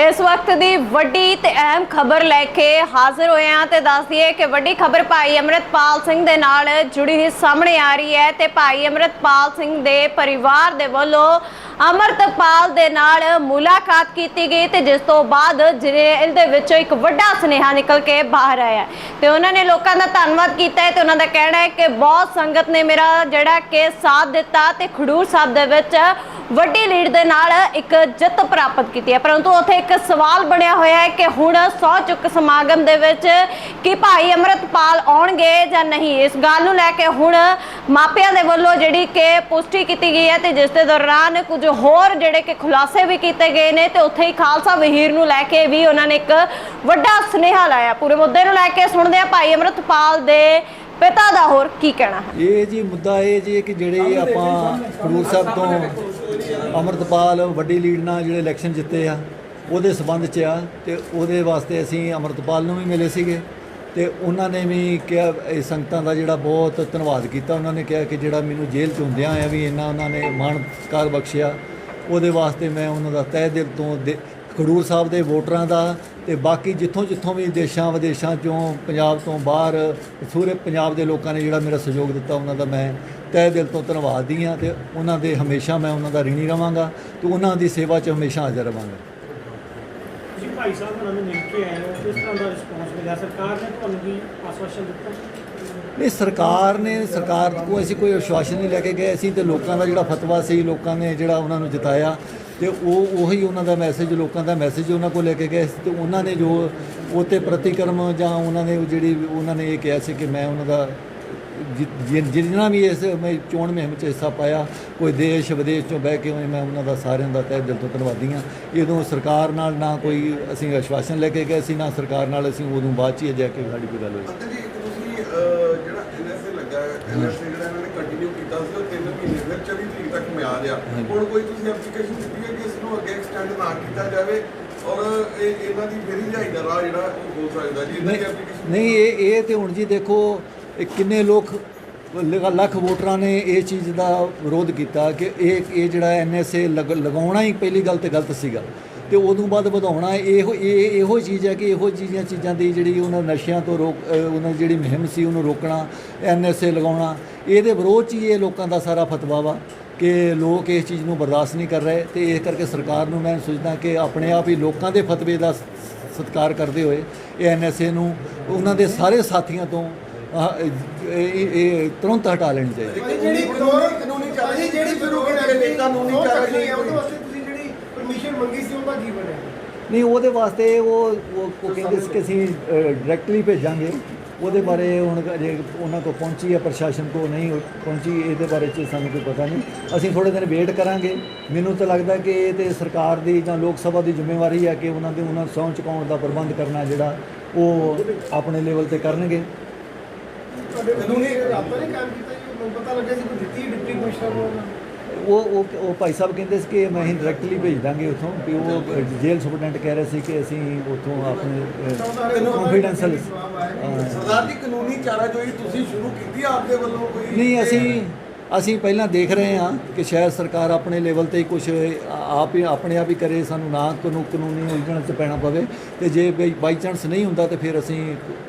ਇਸ ਵਕਤ ਦੀ ਵੱਡੀ ਤੇ ਅਹਿਮ ਖਬਰ ਲੈ ਕੇ ਹਾਜ਼ਰ ਹੋਏ ਹਾਂ ਤੇ ਦੱਸ ਦਈਏ ਕਿ ਵੱਡੀ ਖਬਰ ਭਾਈ ਅਮਰਤਪਾਲ ਸਿੰਘ ਦੇ ਨਾਲ ਜੁੜੀ ਹੋਈ ਸਾਹਮਣੇ ਆ ਰਹੀ ਹੈ ਤੇ ਭਾਈ ਅਮਰਤਪਾਲ ਸਿੰਘ ਦੇ ਪਰਿਵਾਰ ਦੇ ਵੱਲੋਂ ਅਮਰਤਪਾਲ ਦੇ ਨਾਲ ਮੁਲਾਕਾਤ ਕੀਤੀ ਗਈ ਤੇ ਜਿਸ ਤੋਂ ਬਾਅਦ ਜੇਲ੍ਹ ਦੇ ਵਿੱਚੋਂ ਇੱਕ ਵੱਡਾ ਸੁਨੇਹਾ ਨਿਕਲ ਕੇ ਬਾਹਰ ਆਇਆ ਹੈ। ਤੇ ਉਹਨਾਂ ਨੇ ਲੋਕਾਂ ਦਾ ਧੰਨਵਾਦ ਕੀਤਾ ਹੈ ਤੇ ਉਹਨਾਂ ਦਾ ਕਹਿਣਾ ਹੈ ਕਿ ਬਹੁਤ ਸੰਗਤ ਨੇ ਮੇਰਾ ਜਿਹੜਾ ਕਿ ਸਾਥ ਦਿੱਤਾ ਤੇ ਖਡੂਰ ਸਾਹਿਬ ਦੇ ਵਿੱਚ ਵੱਡੀ ਲੀਡ ਦੇ ਨਾਲ ਇੱਕ ਜਿੱਤ ਪ੍ਰਾਪਤ ਕੀਤੀ ਹੈ। ਪਰੰਤੂ ਉੱਥੇ ਇੱਕ ਸਵਾਲ ਬਣਿਆ ਹੋਇਆ ਹੈ ਕਿ ਹੁਣ ਸੌ ਚੁੱਕ ਸਮਾਗਮ ਦੇ ਵਿੱਚ ਕੀ ਭਾਈ ਅਮਰਤਪਾਲ ਆਉਣਗੇ ਜਾਂ ਨਹੀਂ? ਇਸ ਗੱਲ ਨੂੰ ਲੈ ਕੇ ਹੁਣ ਮਾਪਿਆਂ ਦੇ ਵੱਲੋਂ ਜਿਹੜੀ ਕਿ ਪੁਸ਼ਟੀ ਕੀਤੀ ਗਈ ਹੈ ਤੇ ਜਿਸ ਦੇ ਦੌਰਾਨ ਕੁਝ ਹੋਰ ਜਿਹੜੇ ਕਿ ਖੁਲਾਸੇ ਵੀ ਕੀਤੇ ਗਏ ਨੇ ਤੇ ਉੱਥੇ ਹੀ ਖਾਲਸਾ ਵਹੀਰ ਨੂੰ ਲੈ ਕੇ ਵੀ ਉਹਨਾਂ ਨੇ ਇੱਕ ਵੱਡਾ ਸੁਨੇਹਾ ਲਾਇਆ। ਪੂਰੇ ਮੁੱਦੇ ਨੂੰ ਲੈ ਕੇ ਸੁਣਦੇ ਆ ਭਾਈ ਅਮਰਤਪਾਲ ਦੇ ਪਿਤਾ ਦਾ ਹੋਰ ਕੀ ਕਹਿਣਾ ਇਹ ਜੀ ਮੁੱਦਾ ਇਹ ਜੀ ਕਿ ਜਿਹੜੇ ਆਪਾਂ ਖਡੂਰ ਸਾਹਿਬ ਤੋਂ ਅਮਰਤਪਾਲ ਵੱਡੀ ਲੀਡ ਨਾਲ ਜਿਹੜੇ ਇਲੈਕਸ਼ਨ ਜਿੱਤੇ ਆ, ਉਹਦੇ ਸਬੰਧ 'ਚ ਆ ਤੇ ਉਹਦੇ ਵਾਸਤੇ ਅਸੀਂ ਅਮਰਤਪਾਲ ਨੂੰ ਵੀ ਮਿਲੇ ਸੀਗੇ ਤੇ ਉਹਨਾਂ ਨੇ ਵੀ ਕਿਹਾ, ਇਹ ਸੰਗਤਾਂ ਦਾ ਜਿਹੜਾ ਬਹੁਤ ਧੰਨਵਾਦ ਕੀਤਾ। ਉਹਨਾਂ ਨੇ ਕਿਹਾ ਕਿ ਜਿਹੜਾ ਮੈਨੂੰ ਜੇਲ੍ਹ 'ਚ ਹੁੰਦਿਆਂ ਆ ਵੀ ਇੰਨਾ ਉਹਨਾਂ ਨੇ ਮਾਣ ਸਤਿਕਾਰ ਬਖਸ਼ਿਆ, ਉਹਦੇ ਵਾਸਤੇ ਮੈਂ ਉਹਨਾਂ ਦਾ ਤਹਿ ਦਿਲ ਤੋਂ ਦਿ- ਖਡੂਰ ਸਾਹਿਬ ਦੇ ਵੋਟਰਾਂ ਦਾ ਤੇ ਬਾਕੀ ਜਿੱਥੋਂ ਜਿੱਥੋਂ ਵੀ ਦੇਸ਼ਾਂ ਵਿਦੇਸ਼ਾਂ ਚੋਂ ਪੰਜਾਬ ਤੋਂ ਬਾਹਰ ਪੂਰੇ ਪੰਜਾਬ ਦੇ ਲੋਕਾਂ ਨੇ ਜਿਹੜਾ ਮੇਰਾ ਸਹਿਯੋਗ ਦਿੱਤਾ ਉਹਨਾਂ ਦਾ ਮੈਂ ਤਹਿ ਦਿਲ ਤੋਂ ਧੰਨਵਾਦੀ ਹਾਂ ਤੇ ਉਹਨਾਂ ਦੇ ਹਮੇਸ਼ਾ ਮੈਂ ਉਹਨਾਂ ਦਾ ਰਿਣੀ ਰਵਾਂਗਾ ਤੇ ਉਹਨਾਂ ਦੀ ਸੇਵਾ 'ਚ ਹਮੇਸ਼ਾ ਹਾਜ਼ਰ ਰਵਾਂਗਾ। ਤੁਸੀਂ ਭਾਈ ਸਾਹਿਬ ਉਹਨਾਂ ਨੂੰ ਮਿਲ ਕੇ ਆਏ ਹੋ ਕਿਸ ਤਰ੍ਹਾਂ ਦਾ ਰਿਸਪੌਂਸ ਮਿਲਿਆ? ਸਰਕਾਰ ਨੇ ਤੁਹਾਨੂੰ ਕੀ ਆਸ਼ਵਾਸਨ ਦਿੱਤਾ? ਨਹੀਂ ਸਰਕਾਰ ਨੇ ਸਰਕਾਰ ਕੋਲ ਅਸੀਂ ਕੋਈ ਆਸ਼ਵਾਸਨ ਨਹੀਂ ਲੈ ਕੇ ਗਏ। ਅਸੀਂ ਤੇ ਲੋਕਾਂ ਦਾ ਜਿਹੜਾ ਫਤਵਾ ਸੀ ਲੋਕਾਂ ਨੇ ਜਿਹੜਾ ਉਹਨਾਂ ਨੂੰ ਜਿਤਾਇਆ ਤੇ ਉਹ ਉਹੀ ਉਹਨਾਂ ਦਾ ਮੈਸੇਜ ਲੋਕਾਂ ਦਾ ਮੈਸੇਜ ਉਹਨਾਂ ਕੋਲ ਲੈ ਕੇ ਗਏ ਸੀ ਤੇ ਉਹਨਾਂ ਨੇ ਜੋ ਉਹ ਤੇ ਪ੍ਰਤੀਕਰਮ ਜਾਂ ਉਹਨਾਂ ਨੇ ਜਿਹੜੀ ਉਹਨਾਂ ਨੇ ਇਹ ਕਿਹਾ ਸੀ ਕਿ ਮੈਂ ਉਹਨਾਂ ਦਾ ਜਿੰਨਾ ਵੀ ਇਸ ਮੈਂ ਚੋਣ ਮੁਹਿੰਮ 'ਚ ਹਿੱਸਾ ਪਾਇਆ ਕੋਈ ਦੇਸ਼ ਵਿਦੇਸ਼ ਚੋਂ ਬਹਿ ਕੇ ਮੈਂ ਉਹਨਾਂ ਦਾ ਸਾਰਿਆਂ ਦਾ ਤਹਿ ਦਿਲ ਤੋਂ ਧੰਨਵਾਦੀ ਹਾਂ। ਇਹਦੋਂ ਸਰਕਾਰ ਨਾਲ ਨਾ ਕੋਈ ਅਸੀਂ ਆਸ਼ਵਾਸਨ ਲੈ ਕੇ ਗਏ ਸੀ ਨਾ ਸਰਕਾਰ ਨਾਲ ਅਸੀਂ ਉਦੋਂ ਬਾਅਦ 'ਚ ਹੀ ਜਾ ਕੇ ਸਾਡੀ ਕੋਈ ਗੱਲ ਹੋਈ ਜਿਹੜਾ ਐਨਐਸਏ ਲੱਗਾ ਐਨਐਸਏ ਜਿਹੜਾ ਇਹਨਾਂ ਨੇ ਕੰਟੀਨਿਊ ਕੀਤਾ ਸੀ ਉਹ 3 ਮਹੀਨੇ ਫਿਰ 24 ਤਰੀਕ ਤੱਕ ਮਿਆਦ ਆ ਹੁਣ ਕੋਈ ਤੁਸੀਂ ਐਪਲੀਕੇਸ਼ਨ ਦਿੱਤੀ ਹੈ ਕਿ ਇਸ ਨੂੰ ਅੱਗੇ ਐਕਸਟੈਂਡ ਨਾ ਕੀਤਾ ਜਾਵੇ ਔਰ ਇਹ ਇਹਨਾਂ ਦੀ ਫਿਰ ਰਿਹਾਈ ਦਾ ਰਾਹ ਜਿਹੜਾ ਉਹ ਹੋ ਸਕਦਾ ਜੀ ਇਹਨਾਂ ਦੀ ਨਹੀਂ ਐਪਲੀਕੇਸ਼ਨ ਨਹੀਂ ਇਹ ਇਹ ਤੇ ਹੁਣ ਜੀ ਦੇਖੋ ਕਿੰਨੇ ਲੋਕ ਲੱਖ ਵੋਟਰਾਂ ਨੇ ਇਹ ਚੀਜ਼ ਦਾ ਵਿਰੋਧ ਕੀਤਾ ਕਿ ਇਹ ਇਹ ਜਿਹੜਾ ਐਨਐਸਏ ਲਗਾਉਣਾ ਹੀ ਪਹਿਲੀ ਗੱਲ ਤੇ ਗਲਤ ਸੀਗਾ। ਤੇ ਉਦੋਂ ਬਾਅਦ ਵਧਾਉਣਾ ਇਹੋ ਇਹ ਇਹੋ ਚੀਜ਼ ਹੈ ਕਿ ਇਹੋ ਚੀਜ਼ਾਂ ਚੀਜ਼ਾਂ ਦੀ ਜਿਹੜੀ ਉਹਨਾਂ ਨਸ਼ਿਆਂ ਤੋਂ ਰੋਕ ਉਹਨਾਂ ਜਿਹੜੀ ਮੁਹਿੰਮ ਸੀ ਉਹਨੂੰ ਰੋਕਣਾ ਐਨਐਸਏ ਲਗਾਉਣਾ ਇਹਦੇ ਵਿਰੋਧ 'ਚ ਹੀ ਇਹ ਲੋਕਾਂ ਦਾ ਸਾਰਾ ਫਤਵਾ ਵਾ। ਕਿ ਲੋਕ ਇਸ ਚੀਜ਼ ਨੂੰ ਬਰਦਾਸ਼ਤ ਨਹੀਂ ਕਰ ਰਹੇ ਤੇ ਇਸ ਕਰਕੇ ਸਰਕਾਰ ਨੂੰ ਮੈਂ ਸੋਚਦਾ ਕਿ ਆਪਣੇ ਆਪ ਹੀ ਲੋਕਾਂ ਦੇ ਫਤਵੇ ਦਾ ਸਤਿਕਾਰ ਕਰਦੇ ਹੋਏ ਇਹ ਐਨਐਸਏ ਨੂੰ ਉਹਨਾਂ ਦੇ ਸਾਰੇ ਸਾਥੀਆਂ ਤੋਂ ਇਹ ਤੁਰੰਤ ਹਟਾ ਲੈਣੀ ਚਾਹੀਦੀ। ਭਾਜੀ, ਜਿਹੜੀ ਕਾਨੂੰਨੀ- ਕਾਨੂੰਨੀ ਕਾਰਵਾਈ ਜਿਹੜੀ ਸ਼ੁਰੂ ਕੀਤੀ ਗਈ, ਕਾਨੂੰਨੀ ਕਾਰਵਾਈ ਉਹਦੇ ਵਾਸਤੇ ਤੁਸੀਂ ਜਿਹੜੀ ਪਰਮਿਸ਼ਨ ਮੰਗੀ ਸੀ ਉਹਦਾ ਕੀ ਬਣਿਆ? ਨਹੀਂ ਉਹਦੇ ਵਾਸਤੇ ਉਹ ਉਹ ਉਹ ਕਹਿੰਦੇ ਸੀ ਕਿ ਅਸੀਂ ਡਾਇਰੈਕਟਲੀ ਭੇਜਾਂਗੇ। ਉਹਦੇ ਬਾਰੇ ਹੁਣ ਅਜੇ ਉਹਨਾਂ ਤੋਂ ਪਹੁੰਚੀ ਹੈ ਪ੍ਰਸ਼ਾਸਨ ਤੋਂ ਨਹੀਂ ਪਹੁੰਚੀ ਇਹਦੇ ਬਾਰੇ ਚ ਸਾਨੂੰ ਕੋਈ ਪਤਾ ਨਹੀਂ। ਅਸੀਂ ਥੋੜੇ ਦਿਨ ਵੇਟ ਕਰਾਂਗੇ। ਮੈਨੂੰ ਤਾਂ ਲੱਗਦਾ ਕਿ ਇਹ ਤੇ ਸਰਕਾਰ ਦੀ ਜਾਂ ਲੋਕ ਸਭਾ ਦੀ ਜ਼ਿੰਮੇਵਾਰੀ ਹੈ ਕਿ ਉਹਨਾਂ ਦੇ ਉਹਨਾਂ ਨੂੰ ਸਹੁੰ ਚੁਕਾਉਣ ਦਾ ਪ੍ਰਬੰਧ ਕਰਨਾ ਜਿਹੜਾ ਉਹ ਆਪਣੇ ਲੈਵਲ ਤੇ ਕਰਨਗੇ। ਤੁਹਾਡੇ ਕਾਨੂੰਨੀ ਰਾਬਤਾ ਨਹੀਂ ਕੰਮ ਕੀਤਾ ਜੀ? ਮੈਨੂੰ ਪਤਾ ਲੱਗਿਆ ਸੀ ਕੋਈ ਦਿੱਤੀ ਡਿਪਟੀ ਕਮਿਸ਼ਨਰ ਨੂੰ ਉਹਨਾਂ ਨੇ। ਉਹ ਉਹ ਉਹ ਭਾਈ ਸਾਹਿਬ ਕਹਿੰਦੇ ਸੀ ਕਿ ਮੈਂ ਡਾਇਰੈਕਟਲੀ ਭੇਜ ਦਾਂਗੇ ਉੱਥੋਂ ਵੀ ਉਹ ਜੇਲ੍ਹ ਸੁਪਰਡੈਂਟ ਕਹਿ ਰਹੇ ਸੀ ਕਿ ਅਸੀਂ ਉੱਥੋਂ ਆਪਣੇ ਕੰਫੀਡੈਂਸ਼ੀਅਲ ਸਰਦਾਰ ਜੀ ਕਾਨੂੰਨੀ ਚਾਰਾਜੋਈ ਤੁਸੀਂ ਸ਼ੁਰੂ ਕੀਤੀ ਆ ਆਪਦੇ ਵੱਲੋਂ ਕੋਈ? ਨਹੀਂ ਅਸੀਂ ਅਸੀਂ ਪਹਿਲਾਂ ਦੇਖ ਰਹੇ ਹਾਂ ਕਿ ਸ਼ਾਇਦ ਸਰਕਾਰ ਆਪਣੇ ਲੈਵਲ ਤੇ ਹੀ ਕੁਝ ਆਪ ਹੀ ਆਪਣੇ ਆਪ ਹੀ ਕਰੇ ਸਾਨੂੰ ਨਾ ਕਾਨੂੰ ਕਾਨੂੰਨੀ ਉਲਝਣ 'ਚ ਪੈਣਾ ਪਵੇ ਤੇ ਜੇ ਬਾਈ ਚਾਂਸ ਨਹੀਂ ਹੁੰਦਾ ਤੇ ਫਿਰ ਅਸੀਂ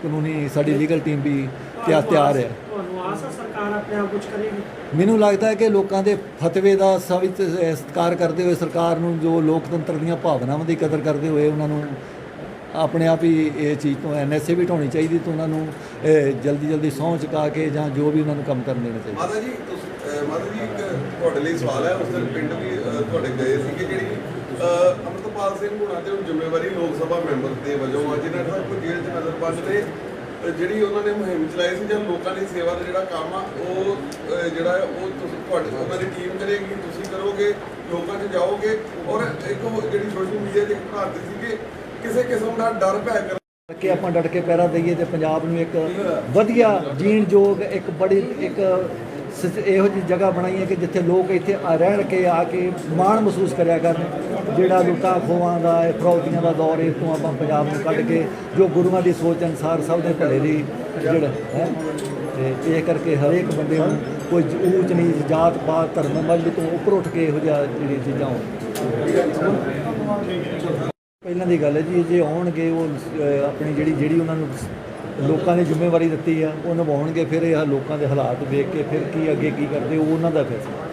ਕਾਨੂੰਨੀ ਸਾਡੀ ਲੀਗਲ ਟੀਮ ਵੀ ਤਿਆਰ ਤਿਆਰ ਹੈ। ਤੁਹਾਨੂੰ ਆਸ ਹੈ ਸਰਕਾਰ ਆਪਣੇ ਆਪ ਕੁਝ ਕਰੇਗੀ? ਮੈਨੂੰ ਲੱਗਦਾ ਹੈ ਕਿ ਲੋਕਾਂ ਦੇ ਫਤਵੇ ਦਾ ਸਵਿਤ ਸਤਿਕਾਰ ਕਰਦੇ ਹੋਏ ਸਰਕਾਰ ਨੂੰ ਜੋ ਲੋਕਤੰਤਰ ਦੀਆਂ ਭਾਵਨਾਵਾਂ ਦੀ ਕਦਰ ਕਰਦੇ ਹੋਏ ਉਹਨਾਂ ਨੂੰ ਆਪਣੇ ਆਪ ਹੀ ਇਹ ਚੀਜ਼ ਤੋਂ ਐਨਐਸਏ ਵੀ ਢਾਉਣੀ ਚਾਹੀਦੀ ਤੇ ਉਹਨਾਂ ਨੂੰ ਜਲਦੀ ਜਲਦੀ ਸਹੁੰ ਚੁਕਾ ਕੇ ਜਾਂ ਜੋ ਵੀ ਉਹਨਾਂ ਨੂੰ ਕੰਮ ਕਰਨ ਦੇਣਾ ਚਾਹੀਦਾ। ਮਾਤਾ ਜੀ ਤੁਸੀਂ ਮਾਤਾ ਜੀ ਇੱਕ ਤੁਹਾਡੇ ਲਈ ਸਵਾਲ ਹੈ ਉਸ ਦਿਨ ਪਿੰਡ ਵੀ ਤੁਹਾਡੇ ਗਏ ਸੀ ਕਿ ਜਿਹੜੀ ਅਹ, ਅੰਮ੍ਰਿਤਪਾਲ ਸਿੰਘ ਹੁਣਾਂ ਤੇ ਜ਼ਿੰਮੇਵਾਰੀ ਲੋਕ ਸਭਾ ਮੈਂਬਰ ਦੇ ਵਜੋਂ ਆ ਜਿਨ੍ਹਾਂ ਦਾ ਕੋਈ ਜੇਲ੍ਹ 'ਚ ਨਜ਼ਰ ਬੰਦ ਨੇ ਜਿਹੜੀ ਉਹਨਾਂ ਨੇ ਮੁਹਿੰਮ ਚਲਾਈ ਸੀ ਜਾਂ ਲੋਕਾਂ ਦੀ ਸੇਵਾ ਦਾ ਜਿਹੜਾ ਕੰਮ ਆ ਉਹ ਜਿਹੜਾ ਉਹ ਤੁਸੀਂ ਤੁਹਾਡੇ ਉਹਨਾਂ ਦੀ ਟੀਮ ਕਰੇਗੀ ਤੁਸੀਂ ਕਰੋਗੇ ਲੋਕਾਂ 'ਚ ਜਾਓਗੇ ਔਰ ਇੱਕ ਉਹ ਜਿਹੜੀ ਸੋਸ਼ਲ ਮੀਡੀਆ 'ਤੇ ਇੱਕ ਭਾਰਤੀ ਸੀਗੇ ਕਿਸੇ ਕਿਸਮ ਦਾ ਡਰ ਭੈ ਕਰ ਕਿ ਆਪਾਂ ਡਟ ਕੇ ਪੈਰਾ ਦਈਏ ਤੇ ਪੰਜਾਬ ਨੂੰ ਇੱਕ ਵਧੀਆ ਜੀਣ ਯੋਗ ਇੱਕ ਬੜੀ, ਇੱਕ ਸ- ਇਹੋ ਜਿਹੀ ਜਗ੍ਹਾ ਬਣਾਈ ਹੈ ਕਿ ਜਿੱਥੇ ਲੋਕ ਇੱਥੇ ਆ ਰਹਿਣ ਕੇ ਆ ਕੇ ਮਾਣ ਮਹਿਸੂਸ ਕਰਿਆ ਕਰਨ। ਜਿਹੜਾ ਲੁੱਟਾਂ ਖੋਹਾਂ ਦਾ, ਇਹ ਫਰੌਤੀਆਂ ਦਾ ਦੌਰ, ਇਹ ਤੋਂ ਆਪਾਂ ਪੰਜਾਬ ਨੂੰ ਕੱਢ ਕੇ ਜੋ ਗੁਰੂਆਂ ਦੀ ਸੋਚ ਅਨਸਾਰ ਸਭ ਦੇ ਭਲੇ ਦੀ ਜਿਹੜਾ, ਹੈ? ਤੇ ਇਹ ਕਰਕੇ ਹਰੇਕ ਬੰਦੇ ਨੂੰ ਕੋਈ ਊਚ ਨੀਚ ਜਾਤ ਪਾਤ, ਧਰਮ ਮਜ਼ਹਬ ਤੋਂ ਉੱਪਰ ਉੱਠ ਕੇ ਇਹੋ ਜਿਹਾ ਜਿਹੜੀਆਂ ਚੀਜ਼ਾਂ ਹੋਣ। ਪਹਿਲਾਂ ਦੀ ਗੱਲ ਹੈ ਜੀ ਜੇ ਆਉਣਗੇ ਉਹ ਅਹ, ਆਪਣੀ ਜਿਹੜੀ ਜਿਹੜੀ ਉਹਨਾਂ ਨੂੰ ਲੋਕਾਂ ਨੇ ਜ਼ਿੰਮੇਵਾਰੀ ਦਿੱਤੀ ਆ ਉਹ ਨਿਭਾਉਣਗੇ ਫਿਰ ਇਹ ਲੋਕਾਂ ਦੇ ਹਾਲਾਤ ਵੇਖ ਕੇ ਫਿਰ ਕੀ ਅੱਗੇ ਕੀ ਕਰਦੇ ਉਹ ਉਹਨਾਂ ਦਾ ਫੈਸਲਾ।